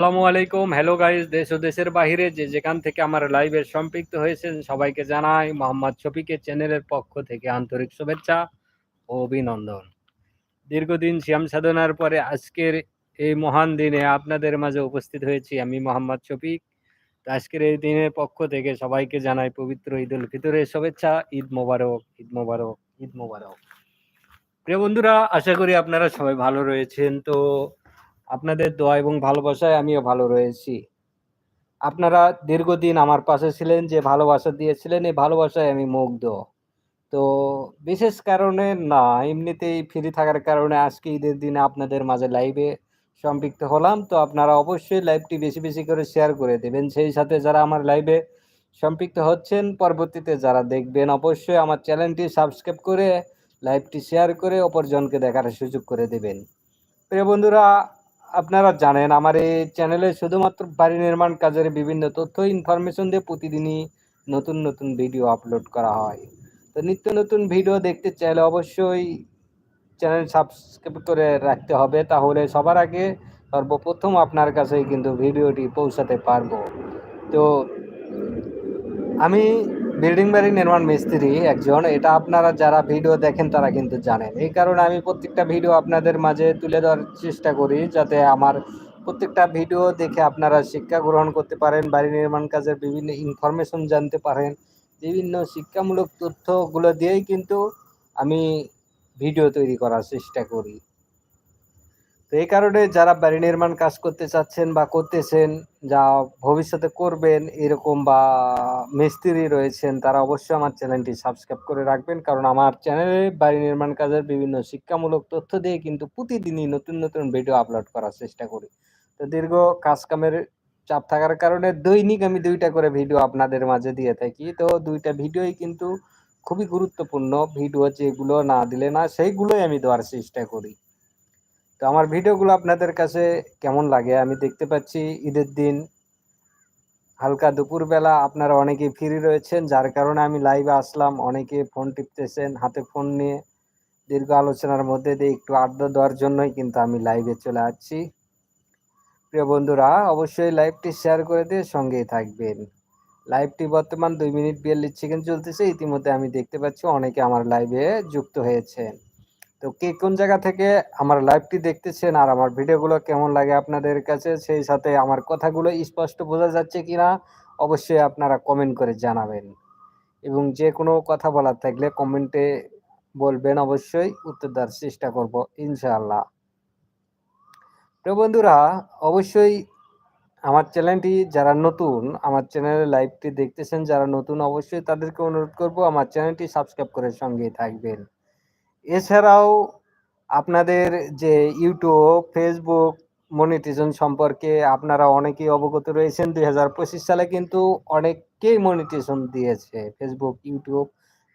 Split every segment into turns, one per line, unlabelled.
আসসালামু আলাইকুম। Hello guys দেশ ও দেশের বাইরে যে যেখান থেকে আমার লাইভে সম্পৃক্ত হয়েছেন, সবাইকে জানাই মোহাম্মদ শফিকের চ্যানেলের পক্ষ থেকে আন্তরিক শুভেচ্ছা ও অভিনন্দন। দীর্ঘদিন শ্যাম সাধনার পরে আজকের এই মহান দিনে আপনাদের মাঝে উপস্থিত হয়েছি আমি মোহাম্মদ শফিক। আজকের এই দিনের পক্ষ থেকে সবাইকে জানাই পবিত্র ঈদ উল ফিতরের শুভেচ্ছা। ঈদ মোবারক ঈদ মোবারক ঈদ মোবারক। প্রিয় বন্ধুরা, আশা করি আপনারা সবাই ভালো রয়েছেন। তো আপনাদের দোয়া এবং ভালোবাসায় আমিও ভালো রয়েছি। আপনারা দীর্ঘদিন আমার পাশে ছিলেন, যে ভালোবাসা দিয়েছিলেন, এই ভালোবাসায় আমি মুগ্ধ। তো বিশেষ কারণে না, এমনিতেই ফ্রি থাকার কারণে আজকে ঈদের দিনে আপনাদের মাঝে লাইভে সম্পৃক্ত হলাম। তো আপনারা অবশ্যই লাইভটি বেশি বেশি করে শেয়ার করে দেবেন। সেই সাথে যারা আমার লাইভে সম্পৃক্ত হচ্ছেন, পরবর্তীতে যারা দেখবেন, অবশ্যই আমার চ্যানেলটি সাবস্ক্রাইব করে লাইভটি শেয়ার করে অপরজনকে দেখার সুযোগ করে দেবেন। প্রিয় বন্ধুরা আপনারা জানেন, আমার এই চ্যানেলে শুধুমাত্র বাড়ি নির্মাণ কাজের বিভিন্ন তথ্য ইনফরমেশন দিয়ে প্রতিদিনই নতুন নতুন ভিডিও আপলোড করা হয়। তো নিত্য নতুন ভিডিও দেখতে চাইলে অবশ্যই চ্যানেল সাবস্ক্রাইব করে রাখতে হবে, তাহলে সবার আগে সর্বপ্রথম আপনার কাছেই কিন্তু ভিডিওটি পৌঁছাতে পারব। তো আমি বিল্ডিং বাড়ি নির্মাণ মিস্ত্রি একজন, এটা আপনারা যারা ভিডিও দেখেন তারা কিন্তু জানেন। এই কারণে আমি প্রত্যেকটা ভিডিও আপনাদের মাঝে তুলে ধরার চেষ্টা করি, যাতে আমার প্রত্যেকটা ভিডিও দেখে আপনারা শিক্ষা গ্রহণ করতে পারেন, বাড়ি নির্মাণ কাজের বিভিন্ন ইনফরমেশন জানতে পারেন, বিভিন্ন শিক্ষামূলক তথ্যগুলো দিয়েই কিন্তু আমি ভিডিও তৈরি করার চেষ্টা করি। তো এই কারণে যারা বাড়ি নির্মাণ কাজ করতে চাচ্ছেন বা করতেছেন, যা ভবিষ্যতে করবেন এরকম বা মিস্ত্রি রয়েছেন, তারা অবশ্যই আমার চ্যানেলটি সাবস্ক্রাইব করে রাখবেন। কারণ আমার চ্যানেলে বাড়ি নির্মাণ কাজের বিভিন্ন শিক্ষামূলক তথ্য দিয়ে কিন্তু প্রতিদিনই নতুন নতুন ভিডিও আপলোড করার চেষ্টা করি। তো দীর্ঘ কাজ কামের চাপ থাকার কারণে দৈনিক আমি দুইটা করে ভিডিও আপনাদের মাঝে দিয়ে থাকি। তো দুইটা ভিডিওই কিন্তু খুবই গুরুত্বপূর্ণ। ভিডিও যেগুলো না দিলে না, সেইগুলোই আমি দেওয়ার চেষ্টা করি। তো আমার ভিডিওগুলো আপনাদের কাছে কেমন লাগে? আমি দেখতে পাচ্ছি ঈদের দিন হালকা দুপুরবেলা আপনারা অনেকে ফ্রি রয়েছেন, যার কারণে আমি লাইভে আসলাম। অনেকে ফোন টিপতেছেন, হাতে ফোন নিয়ে দীর্ঘ আলোচনার মধ্যে দিয়ে একটু আড্ডা দেওয়ার জন্যই কিন্তু আমি লাইভে চলে আসছি। প্রিয় বন্ধুরা, অবশ্যই লাইভটি শেয়ার করে দিয়ে সঙ্গেই থাকবেন। লাইভটি বর্তমান দুই মিনিট বিয়াল্লিশ সেকেন্ড চলতেছে। ইতিমধ্যে আমি দেখতে পাচ্ছি অনেকে আমার লাইভে যুক্ত হয়েছেন। তো কে কোন জায়গা থেকে আমার লাইভটি দেখতেছেন আর আমার ভিডিওগুলো কেমন লাগে আপনাদের কাছে, সেই সাথে আমার কথাগুলো স্পষ্ট বোঝা যাচ্ছে কিনা, অবশ্যই আপনারা কমেন্ট করে জানাবেন। এবং যে কোনো কথা বলার থাকলে কমেন্টে বলবেন, অবশ্যই উত্তর দেওয়ার চেষ্টা করব, ইনশাআল্লাহ। তো বন্ধুরা, অবশ্যই আমার চ্যানেলটি যারা নতুন, আমার চ্যানেলের লাইভটি দেখতেছেন, যারা নতুন, অবশ্যই তাদেরকে অনুরোধ করব, আমার চ্যানেলটি সাবস্ক্রাইব করে সঙ্গেই থাকবেন। এছাড়াও আপনাদের যে ইউটিউব, ফেসবুক মনিটাইজেশন সম্পর্কে আপনারা অনেকেই অবগত রয়েছেন। দুই হাজার পঁচিশ সালে কিন্তু অনেকেই মনিটাইজেশন দিয়েছে ফেসবুক, ইউটিউব।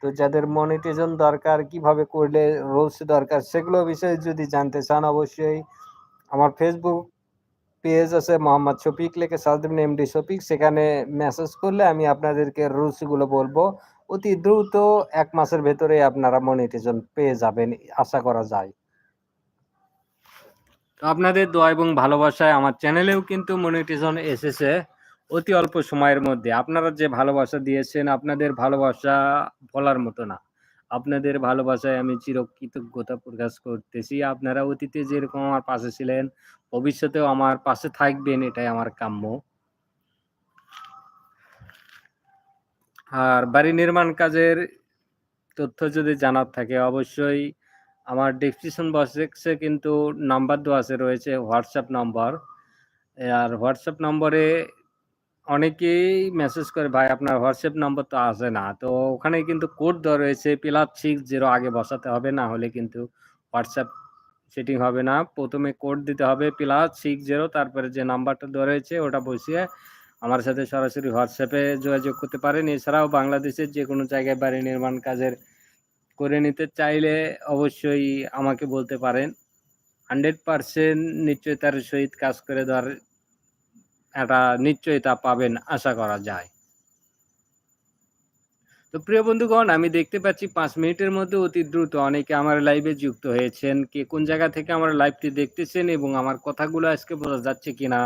তো যাদের মনিটাইজেশন দরকার, কীভাবে করলে রোলস দরকার, সেগুলো বিষয়ে যদি জানতে চান অবশ্যই আমার ফেসবুক পেজ আছে মোহাম্মদ শফিক লেখে সার্চ দেবেন এমডি শফিক। সেখানে মেসেজ করলে আমি আপনাদেরকে রুলসগুলো বলব। অতি দ্রুত এক মাসের ভেতরে আপনারা মনিটাইজেশন পেয়ে যাবেন, আশা করা যায়। আপনাদের দোয়া এবং ভালোবাসায় আমার চ্যানেলেও কিন্তু মনিটাইজেশন এসেছে অতি অল্প সময়ের মধ্যে। আপনারা যে ভালোবাসা দিয়েছেন, আপনাদের ভালোবাসা বলার মতো না। আপনাদের ভালোবাসায় আমি চিরকৃতজ্ঞতা প্রকাশ করতেছি। আপনারা অতীতে যেরকম আমার পাশে ছিলেন, ভবিষ্যতেও আমার পাশে থাকবেন, এটাই আমার কাম্য। আর বাড়ি নির্মাণ কাজের তথ্য যদি জানার থাকে, অবশ্যই আমার ডিসক্রিপশন বক্সে কিন্তু নাম্বার দেওয়া আছে, রয়েছে হোয়াটসঅ্যাপ নাম্বার আর হোয়াটসঅ্যাপ নম্বরে অনেকেই মেসেজ করে, ভাই, আপনার হোয়াটসঅ্যাপ নম্বর তো আসে না। তো ওখানে কিন্তু কোড দেওয়া রয়েছে প্লাস সিক্স জিরো আগে বসাতে হবে, না হলে কিন্তু হোয়াটসঅ্যাপ সেটিং হবে না। প্রথমে কোড দিতে হবে প্লাস সিক্স জিরো তারপরে যে নাম্বারটা দেওয়া রয়েছে, ওটা বসিয়ে আমার সাথে সরাসরি হোয়াটসঅ্যাপে যোগাযোগ করতে পারেন। এছাড়াও বাংলাদেশের যে কোনো জায়গায় বাড়ি নির্মাণ কাজের করে নিতে চাইলে অবশ্যই আমাকে বলতে পারেন। হান্ড্রেড পারসেন্ট নিশ্চয়তার সহিত কাজ করে দেওয়ার একটা নিশ্চয়তা পাবেন, আশা করা যায়। তো প্রিয় বন্ধুগণ, আমি দেখতে পাচ্ছি পাঁচ মিনিটের মধ্যে অতি দ্রুত অনেকে আমার লাইভে যুক্ত হয়েছেন। কে কোন জায়গা থেকে আমার লাইভটি দেখতেছেন এবং আমার কথাগুলো আজকে বোঝা যাচ্ছে কিনা?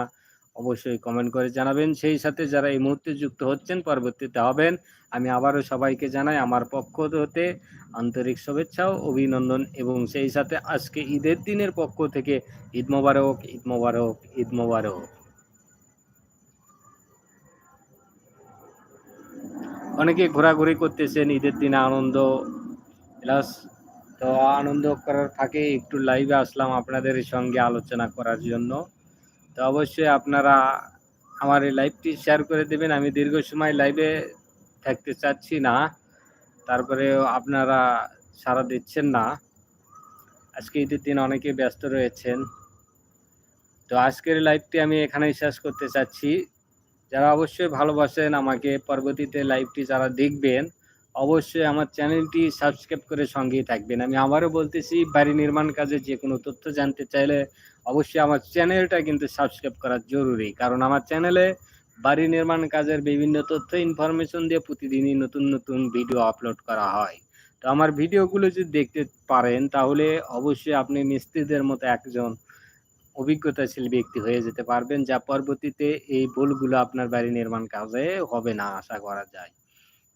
অবশ্যই কমেন্ট করে জানাবেন। সেই সাথে যারা এই মুহূর্তে যুক্ত হচ্ছেন, পরবর্তীতে হবেন, আমি আবারও সবাইকে জানাই আমার পক্ষ হতে আন্তরিক শুভেচ্ছা অভিনন্দন এবং সেই সাথে আজকে ঈদের দিনের পক্ষ থেকে ঈদ মোবারক ঈদ মোবারক ঈদ মোবারক। অনেকে ঘোরাঘুরি করতেছেন, ঈদের দিনে আনন্দ, প্লাস তো আনন্দ করার ফাঁকে একটু লাইভে আসলাম আপনাদের সঙ্গে আলোচনা করার জন্য। তো অবশ্যই আপনারা আমার এই লাইভটি শেয়ার করে দেবেন। আমি দীর্ঘ সময় লাইভে থাকতে চাচ্ছি না। তারপরে আপনারা সাড়া দিচ্ছেন না। আজকে ঈদের দিন অনেকে ব্যস্ত রয়েছেন। তো আজকের লাইভটি আমি এখানেই শেষ করতে চাচ্ছি। যারা অবশ্যই ভালোবাসেন আমাকে, পরবর্তীতে লাইভটি যারা দেখবেন অবশ্যই আমার চ্যানেলটি সাবস্ক্রাইব করে সঙ্গেই থাকবেন। আমি আবারও বলতেছি, বাড়ি নির্মাণ কাজে যে কোনো তথ্য জানতে চাইলে অবশ্যই আমার চ্যানেলটা কিন্তু সাবস্ক্রাইব করা জরুরি। কারণ আমার চ্যানেলে বাড়ি নির্মাণ কাজের বিভিন্ন তথ্য, ইনফরমেশন দিয়ে প্রতিদিনই নতুন নতুন ভিডিও আপলোড করা হয়। তো আমার ভিডিওগুলো যদি দেখতে পারেন, তাহলে অবশ্যই আপনি মিস্ত্রিদের মতো একজন অভিজ্ঞতাশীল ব্যক্তি হয়ে যেতে পারবেন, যা পরবর্তীতে এই ভুলগুলো আপনার বাড়ি নির্মাণ কাজে হবে না, আশা করা যায়।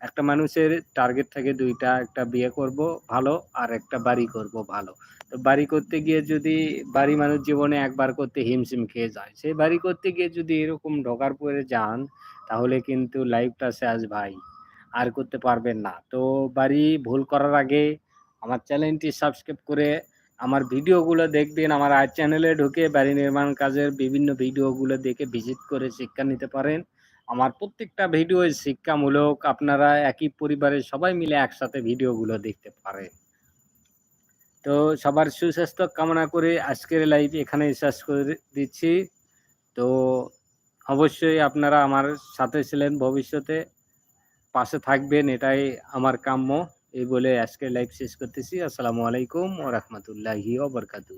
একটা মানুষের টার্গেট থাকে দুইটা, একটা বিয়ে করব ভালো আর একটা বাড়ি করব ভালো। তো বাড়ি করতে গিয়ে যদি বাড়ি মানুষ জীবনে একবার করতে হিমশিম খেয়ে যায়, সেই বাড়ি করতে গিয়ে যদি এরকম ঢোকার পরে যান, তাহলে কিন্তু লাইফটা শেষ ভাই, আর করতে পারবেন না। তো বাড়ি ভুল করার আগে আমার চ্যানেলটি সাবস্ক্রাইব করে আমার ভিডিওগুলো দেখবেন, আমার চ্যানেলে ঢুকে বাড়ি নির্মাণ কাজের বিভিন্ন ভিডিওগুলো দেখে ভিজিট করে শিক্ষা নিতে পারেন। আমার প্রত্যেকটা ভিডিও শিক্ষামূলক। আপনারা একই পরিবারের সবাই মিলে একসাথে ভিডিওগুলো দেখতে পারেন। তো সবার সুস্বাস্থ্য কামনা করে আজকের লাইভ এখানে শেষ করে দিচ্ছি। তো অবশ্যই আপনারা আমার সাথে ছিলেন ভবিষ্যতে। পাশে থাকবেন, এটাই আমার কাম্য। এই বলে আজকের লাইভ শেষ করতেছি। আসসালামু আলাইকুম ও রহমতুল্লাহি ওবরকাতু